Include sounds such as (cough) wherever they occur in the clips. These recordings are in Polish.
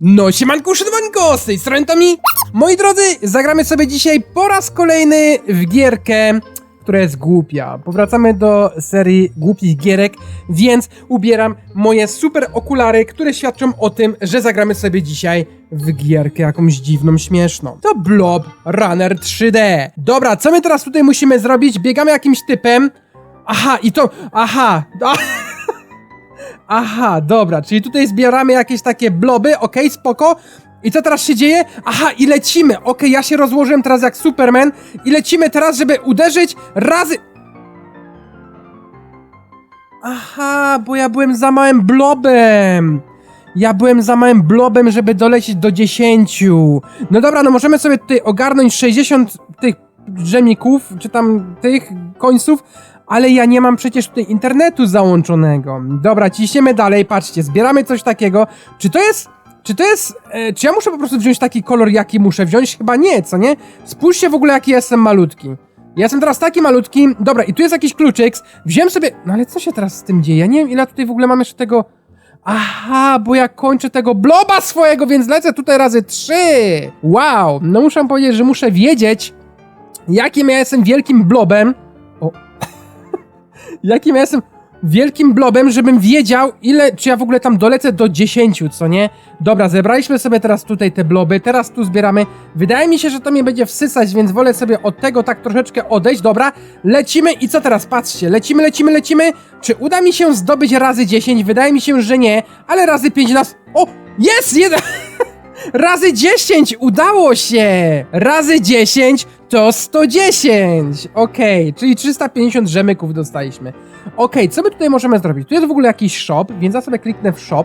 No siemanko, szydowanko, z tej strony Tomi. Moi drodzy, zagramy sobie dzisiaj po raz kolejny w gierkę, która jest głupia. Powracamy do serii głupich gierek, więc ubieram moje super okulary, które świadczą o tym, że zagramy sobie dzisiaj w gierkę jakąś dziwną, śmieszną. To Blob Runner 3D. Dobra, co my teraz tutaj musimy zrobić? Biegamy jakimś typem. Aha, i to... Aha, a- Aha, dobra, czyli tutaj zbieramy jakieś takie bloby, okej, spoko. I co teraz się dzieje? Aha, i lecimy. Okej, ja się rozłożyłem teraz jak Superman i lecimy teraz, żeby uderzyć razy... Aha, bo ja byłem za małym blobem. Ja byłem za małym blobem, żeby dolecieć do 10. No dobra, no możemy sobie tutaj ogarnąć 60 tych drzemików, czy tam tych końców, ale ja nie mam przecież tutaj internetu załączonego. Dobra, ciśniemy dalej, patrzcie, zbieramy coś takiego. Czy to jest... Czy to jest... E, czy ja muszę po prostu wziąć taki kolor, jaki muszę wziąć? Chyba nie, co nie? Spójrzcie w ogóle, jaki jestem malutki. Ja jestem teraz taki malutki. Dobra, i tu jest jakiś kluczyk. Wziąłem sobie... No ale co się teraz z tym dzieje? Ja nie wiem, ile tutaj w ogóle mam jeszcze tego... Aha, bo ja kończę tego bloba swojego, więc lecę tutaj razy trzy. Wow, no muszę powiedzieć, że muszę wiedzieć, jakim ja jestem wielkim blobem. O, (laughs) jakim ja jestem wielkim blobem, żebym wiedział, ile, czy ja w ogóle tam dolecę do 10, co nie? Dobra, zebraliśmy sobie teraz tutaj te bloby, teraz tu zbieramy. Wydaje mi się, że to mnie będzie wsysać, więc wolę sobie od tego tak troszeczkę odejść. Dobra, lecimy i co teraz? Patrzcie, lecimy, lecimy, lecimy. Czy uda mi się zdobyć razy 10? Wydaje mi się, że nie, ale razy 5 nas... O, jest! Jeden... (laughs) Razy 10! Udało się! Razy 10 to 110! Okej, czyli 350 rzemyków dostaliśmy. Okej, co my tutaj możemy zrobić? Tu jest w ogóle jakiś shop, więc ja sobie kliknę w shop.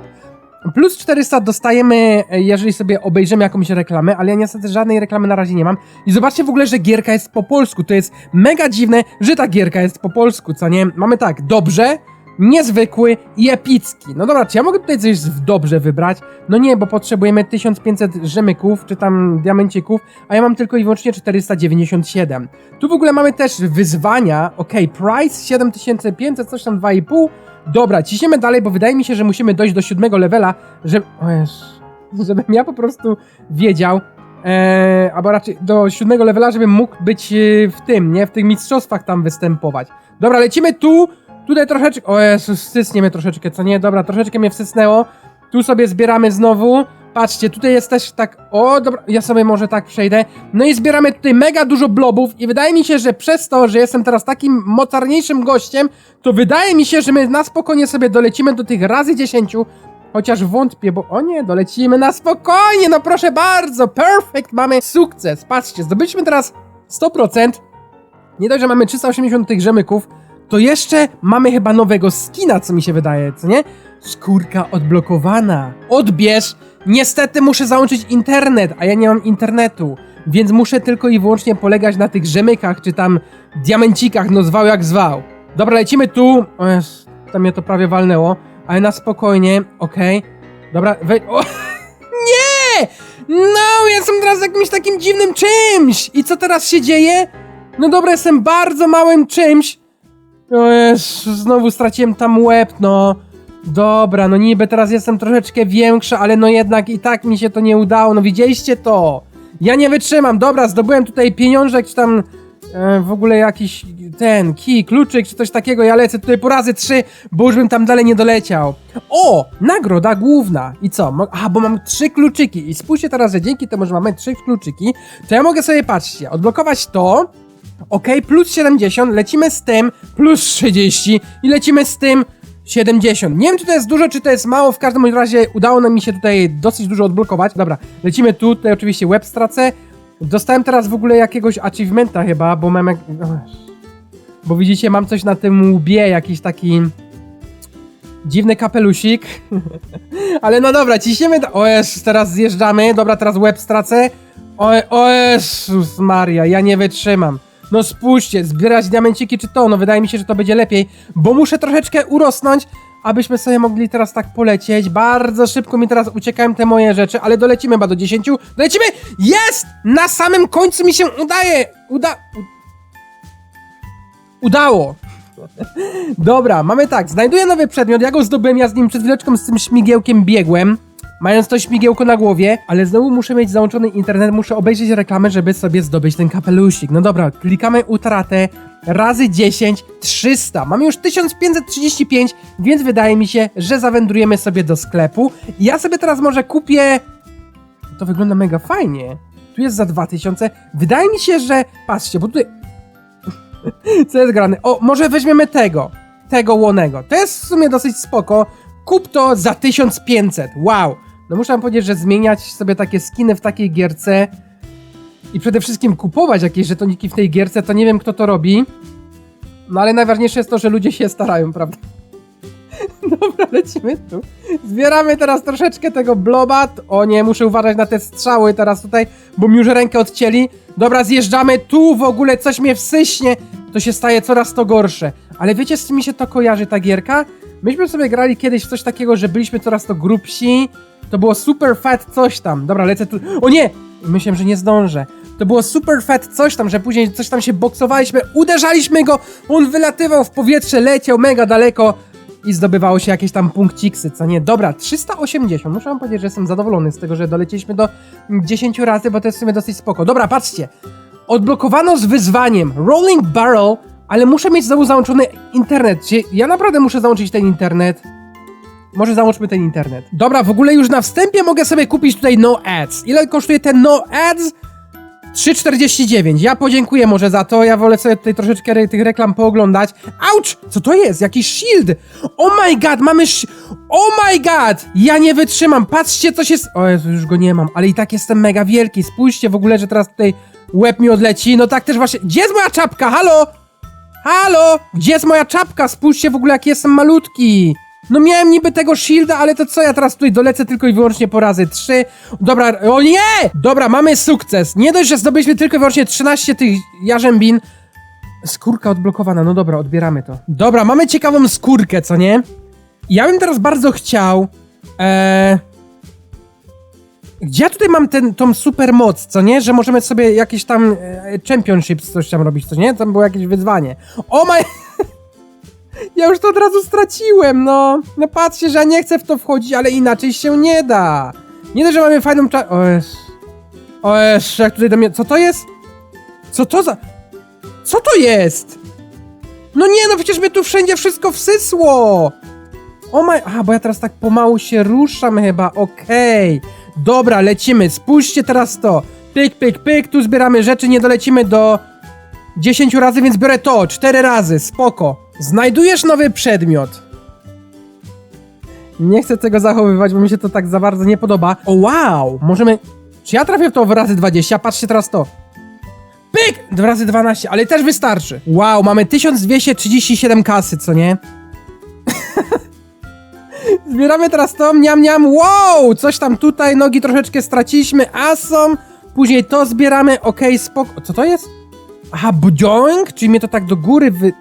Plus 400 dostajemy, jeżeli sobie obejrzymy jakąś reklamę, ale ja niestety żadnej reklamy na razie nie mam. I zobaczcie w ogóle, że gierka jest po polsku. To jest mega dziwne, że ta gierka jest po polsku, co nie? Mamy tak, dobrze, niezwykły i epicki. No dobra, czy ja mogę tutaj coś dobrze wybrać? No nie, bo potrzebujemy 1500 rzemyków, czy tam diamencików, a ja mam tylko i wyłącznie 497. Tu w ogóle mamy też wyzwania, okej, price 7500, coś tam 2,5. Dobra, ciśniemy dalej, bo wydaje mi się, że musimy dojść do siódmego levela, żeby... Jezu, (laughs) żebym ja po prostu wiedział, Eee, albo raczej do siódmego levela, żebym mógł być e, w tym, nie? W tych mistrzostwach tam występować. Dobra, lecimy tu, tutaj troszeczkę, o Jezus, wsysnie mnie troszeczkę, co nie? Dobra, troszeczkę mnie wsysnęło. Tu sobie zbieramy znowu. Patrzcie, tutaj jest też tak, o dobra, ja sobie może tak przejdę. No i zbieramy tutaj mega dużo blobów i wydaje mi się, że przez to, że jestem teraz takim mocarniejszym gościem, to wydaje mi się, że my na spokojnie sobie dolecimy do tych razy 10, Chociaż wątpię, bo o nie, dolecimy na spokojnie, no proszę bardzo, perfekt, mamy sukces. Patrzcie, zdobyliśmy teraz 100%. Nie dość, że mamy 380 tych rzemyków, to jeszcze mamy chyba nowego skina, co mi się wydaje, co nie? Skórka odblokowana. Odbierz! Niestety muszę załączyć internet, a ja nie mam internetu, więc muszę tylko i wyłącznie polegać na tych rzemykach, czy tam diamencikach, no zwał jak zwał. Dobra, lecimy tu. O Jezu, tam mnie to prawie walnęło, ale na spokojnie, okej. Dobra, wej... O! (laughs) Nie! No, ja jestem teraz jakimś takim dziwnym czymś! I co teraz się dzieje? No dobra, jestem bardzo małym czymś. O Jezu, znowu straciłem tam łeb, no. Dobra, no niby teraz jestem troszeczkę większy, ale no jednak i tak mi się to nie udało, no widzieliście to? Ja nie wytrzymam, dobra, zdobyłem tutaj pieniążek, czy tam e, w ogóle jakiś ten kij, kluczyk, czy coś takiego, ja lecę tutaj po razy trzy, bo już bym tam dalej nie doleciał. O, nagroda główna. I co? Aha, bo mam trzy kluczyki i spójrzcie teraz, że dzięki temu, że mamy trzy kluczyki, to ja mogę sobie, patrzcie, odblokować to, Ok, plus 70, lecimy z tym, plus 30 i lecimy z tym 70. Nie wiem, czy to jest dużo, czy to jest mało, w każdym razie udało nam mi się tutaj dosyć dużo odblokować. Dobra, lecimy tu, tutaj oczywiście web stracę. Dostałem teraz w ogóle jakiegoś achievementa chyba, bo mam jak... Bo widzicie, mam coś na tym łbie, jakiś taki... Dziwny kapelusik. (laughs) Ale no dobra, ciśniemy... da- O Jezus, teraz zjeżdżamy. Dobra, teraz web stracę. O, o Jezus Maria, ja nie wytrzymam. No spójrzcie, zbierać diamenciki czy to, no wydaje mi się, że to będzie lepiej, bo muszę troszeczkę urosnąć, abyśmy sobie mogli teraz tak polecieć. Bardzo szybko mi teraz uciekają te moje rzeczy, ale dolecimy chyba do 10. Dolecimy! Jest! Na samym końcu mi się udaje! Uda... Udało! (laughs) Dobra, mamy tak, znajduję nowy przedmiot, ja go zdobyłem, ja z nim przed chwileczką z tym śmigiełkiem biegłem. Mając to śmigiełko na głowie, ale znowu muszę mieć załączony internet, muszę obejrzeć reklamę, żeby sobie zdobyć ten kapelusik. No dobra, klikamy utratę, razy 10, 300. Mamy już 1535, więc wydaje mi się, że zawędrujemy sobie do sklepu. Ja sobie teraz może kupię... To wygląda mega fajnie. Tu jest za 2000. Wydaje mi się, że... Patrzcie, bo tutaj... (laughs) Co jest grane? O, może weźmiemy tego. Tego łonego. To jest w sumie dosyć spoko. Kup to za 1500. Wow. No muszę wam powiedzieć, że zmieniać sobie takie skiny w takiej gierce i przede wszystkim kupować jakieś żetoniki w tej gierce, to nie wiem kto to robi. No ale najważniejsze jest to, że ludzie się starają, prawda? (laughs) Dobra, lecimy tu. Zbieramy teraz troszeczkę tego bloba. O nie, muszę uważać na te strzały teraz tutaj, bo mi już rękę odcięli. Dobra, zjeżdżamy. Tu w ogóle coś mnie wsyśnie. To się staje coraz to gorsze. Ale wiecie, z czym mi się to kojarzy ta gierka? Myśmy sobie grali kiedyś w coś takiego, że byliśmy coraz to grubsi. To było super fat coś tam. Dobra, lecę tu. O nie! Myślałem, że nie zdążę. To było super fat coś tam, że później coś tam się boksowaliśmy, uderzaliśmy go, on wylatywał w powietrze, leciał mega daleko i zdobywało się jakieś tam punkciksy, co nie? Dobra, 380. Muszę wam powiedzieć, że jestem zadowolony z tego, że dolecieliśmy do 10 razy, bo to jest w sumie dosyć spoko. Dobra, patrzcie. Odblokowano z wyzwaniem Rolling Barrel, ale muszę mieć znowu załączony internet. Ja naprawdę muszę załączyć ten internet? Może załączmy ten internet. Dobra, w ogóle już na wstępie mogę sobie kupić tutaj no ads. Ile kosztuje ten no ads? 3,49. Ja podziękuję może za to. Ja wolę sobie tutaj troszeczkę re tych reklam pooglądać. Auć! Co to jest? Jakiś shield! Oh my god, mamy Oh my god! Ja nie wytrzymam. Patrzcie, co się... O Jezu, już go nie mam. Ale i tak jestem mega wielki. Spójrzcie w ogóle, że teraz tutaj łeb mi odleci. No tak też właśnie... Gdzie jest moja czapka? Halo? Halo? Gdzie jest moja czapka? Spójrzcie w ogóle, jaki jestem malutki. No miałem niby tego shielda, ale to co ja teraz tutaj dolecę tylko i wyłącznie po razy 3. Dobra, o nie! Dobra, mamy sukces. Nie dość, że zdobyliśmy tylko i wyłącznie 13 tych jarzębin. Skórka odblokowana, no dobra, odbieramy to. Dobra, mamy ciekawą skórkę, co nie? Ja bym teraz bardzo chciał... Eee... Gdzie ja tutaj mam ten, tą super moc, co nie? Że możemy sobie jakieś tam e, championships coś tam robić, co nie? Tam było jakieś wyzwanie. O my... (laughs) Ja już to od razu straciłem, no. No patrzcie, że ja nie chcę w to wchodzić, ale inaczej się nie da. Nie dość, że mamy fajną cza... O jest. O jest, jak tutaj do mnie... Co to jest? Co to za... Co to jest? No nie, no przecież mnie tu wszędzie wszystko wsysło. O my... Aha, bo ja teraz tak pomału się ruszam chyba, okej. Dobra, lecimy, spójrzcie teraz to. Pyk, pyk, pyk, tu zbieramy rzeczy, nie dolecimy do 10 razy, więc biorę to, 4 razy, spoko. Znajdujesz nowy przedmiot. Nie chcę tego zachowywać, bo mi się to tak za bardzo nie podoba. O wow, możemy... Czy ja trafię w to w razy 20? Patrzcie teraz to. Pyk! Dwa razy 12, ale też wystarczy. Wow, mamy 1237 kasy, co nie? (laughs) Zbieramy teraz to, miam, miam, wow! Coś tam tutaj, nogi troszeczkę straciliśmy, a są... Później to zbieramy, okej, spoko... Co to jest? Aha, budoing? Czyli mnie to tak do góry wy...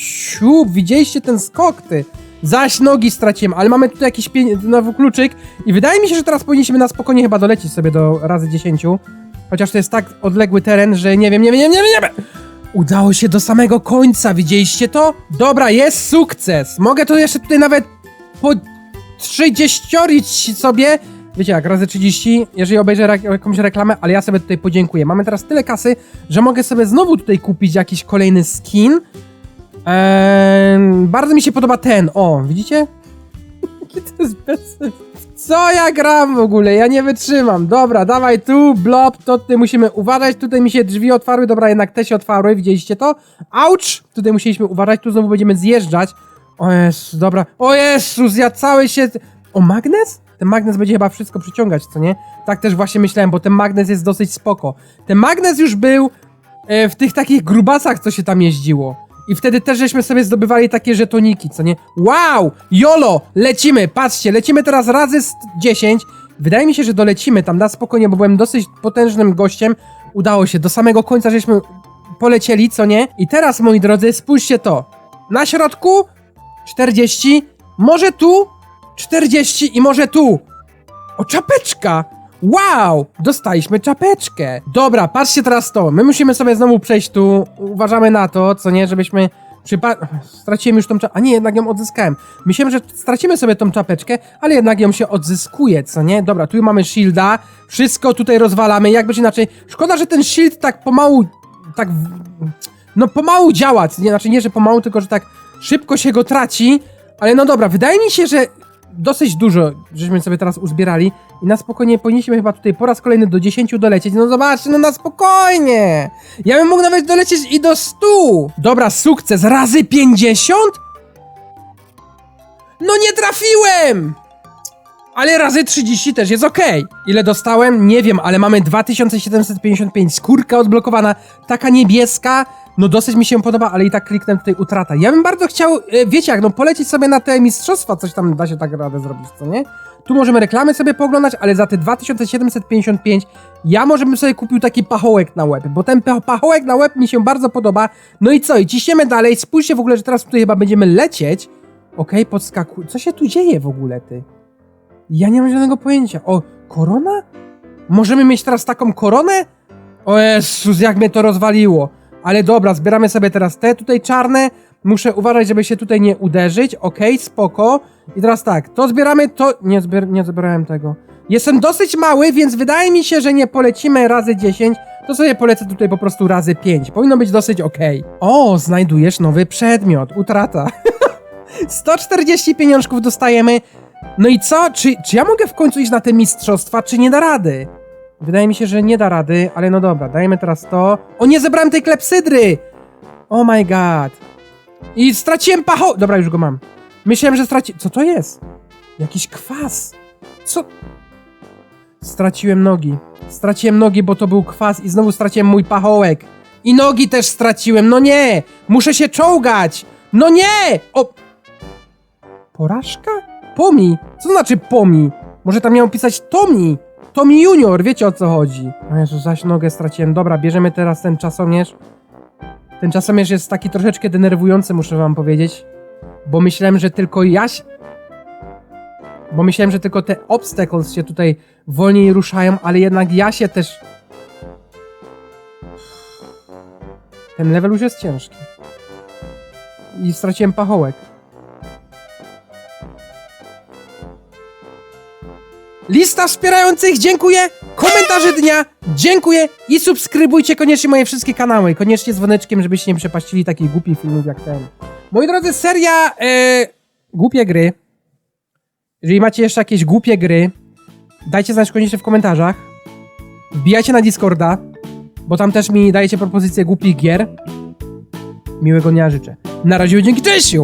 Siup, widzieliście ten skok, ty? Zaś nogi straciłem, ale mamy tutaj jakiś nowy kluczyk i wydaje mi się, że teraz powinniśmy na spokojnie chyba dolecieć sobie do razy 10. Chociaż to jest tak odległy teren, że nie wiem, nie wiem, nie wiem, nie wiem. Udało się do samego końca, widzieliście to? Dobra, jest sukces. Mogę to jeszcze tutaj nawet po 30 sobie. Wiecie jak, razy 30, jeżeli obejrzę re- jakąś reklamę, ale ja sobie tutaj podziękuję. Mamy teraz tyle kasy, że mogę sobie znowu tutaj kupić jakiś kolejny skin. Eee, bardzo mi się podoba ten, o, widzicie? Jaki (laughs) to jest bez sensu. Co ja gram w ogóle? Ja nie wytrzymam. Dobra, dawaj tu, blob, to tutaj musimy uważać. Tutaj mi się drzwi otwarły, dobra, jednak te się otwarły, widzieliście to? Auć! Tutaj musieliśmy uważać, tu znowu będziemy zjeżdżać. O Jezus, dobra. O Jezus, ja cały się... O, magnes? Ten magnes będzie chyba wszystko przyciągać, co nie? Tak też właśnie myślałem, bo ten magnes jest dosyć spoko. Ten magnes już był e, w tych takich grubasach, co się tam jeździło. I wtedy też żeśmy sobie zdobywali takie żetoniki, co nie? Wow! Jolo! Lecimy! Patrzcie, lecimy teraz razy z 10. Wydaje mi się, że dolecimy tam na spokojnie, bo byłem dosyć potężnym gościem. Udało się, do samego końca żeśmy polecieli, co nie? I teraz, moi drodzy, spójrzcie to. Na środku 40, może tu 40 i może tu. O, czapeczka! Wow! Dostaliśmy czapeczkę. Dobra, patrzcie teraz to. My musimy sobie znowu przejść tu. Uważamy na to, co nie, żebyśmy Przypa... Straciłem już tą czapeczkę. A nie, jednak ją odzyskałem. Myślałem, że stracimy sobie tą czapeczkę, ale jednak ją się odzyskuje, co nie? Dobra, tu mamy shielda. Wszystko tutaj rozwalamy, jakbyś inaczej. Szkoda, że ten shield tak pomału. Tak. No pomału działa. Nie, znaczy nie, że pomału, tylko że tak szybko się go traci. Ale no dobra, wydaje mi się, że dosyć dużo żeśmy sobie teraz uzbierali i na spokojnie powinniśmy chyba tutaj po raz kolejny do 10 dolecieć. No zobaczcie, no na spokojnie. Ja bym mógł nawet dolecieć i do 100. Dobra, sukces razy 50? No nie trafiłem! Ale razy 30 też jest okej. Ile dostałem? Nie wiem, ale mamy 2755. Skórka odblokowana, taka niebieska. No dosyć mi się podoba, ale i tak kliknę tutaj utrata. Ja bym bardzo chciał, e, wiecie jak, no polecieć sobie na te mistrzostwa, coś tam da się tak radę zrobić, co nie? Tu możemy reklamy sobie pooglądać, ale za te 2755 ja może bym sobie kupił taki pachołek na łeb, bo ten pa- pachołek na łeb mi się bardzo podoba. No i co, i ciśniemy dalej. Spójrzcie w ogóle, że teraz tutaj chyba będziemy lecieć. Okej, podskakuj. Co się tu dzieje w ogóle, ty? Ja nie mam żadnego pojęcia. O, korona? Możemy mieć teraz taką koronę? O Jezus, jak mnie to rozwaliło. Ale dobra, zbieramy sobie teraz te tutaj czarne. Muszę uważać, żeby się tutaj nie uderzyć. Okej, spoko. I teraz tak, to zbieramy, to... Nie, zbier... nie zbierałem tego. Jestem dosyć mały, więc wydaje mi się, że nie polecimy razy 10, to sobie polecę tutaj po prostu razy 5. Powinno być dosyć okej. O, znajdujesz nowy przedmiot. Utrata. (laughs) 140 pieniążków dostajemy. No i co? Czy, czy ja mogę w końcu iść na te mistrzostwa, czy nie da rady? Wydaje mi się, że nie da rady, ale no dobra, dajemy teraz to. O nie, zebrałem tej klepsydry! Oh my god. I straciłem pacho... Dobra, już go mam. Myślałem, że straci... Co to jest? Jakiś kwas. Co? Straciłem nogi. Straciłem nogi, bo to był kwas i znowu straciłem mój pachołek. I nogi też straciłem. No nie! Muszę się czołgać! No nie! O... Porażka? Pomi? Co to znaczy pomi? Może tam miał pisać Tomi? Tomi Junior, wiecie o co chodzi. O Jezu, zaś nogę straciłem. Dobra, bierzemy teraz ten czasomierz. Ten czasomierz jest taki troszeczkę denerwujący, muszę wam powiedzieć. Bo myślałem, że tylko Jaś... Bo myślałem, że tylko te obstacles się tutaj wolniej ruszają, ale jednak ja się też... Ten level już jest ciężki. I straciłem pachołek. Lista wspierających, dziękuję! Komentarze dnia, dziękuję! I subskrybujcie koniecznie moje wszystkie kanały. Koniecznie dzwoneczkiem, żebyście nie przepaścili takich głupich filmów jak ten. Moi drodzy, seria e, głupie gry. Jeżeli macie jeszcze jakieś głupie gry, dajcie znać koniecznie w komentarzach. Wbijajcie na Discorda, bo tam też mi dajecie propozycje głupich gier. Miłego dnia życzę. Na razie, dzięki, cześć!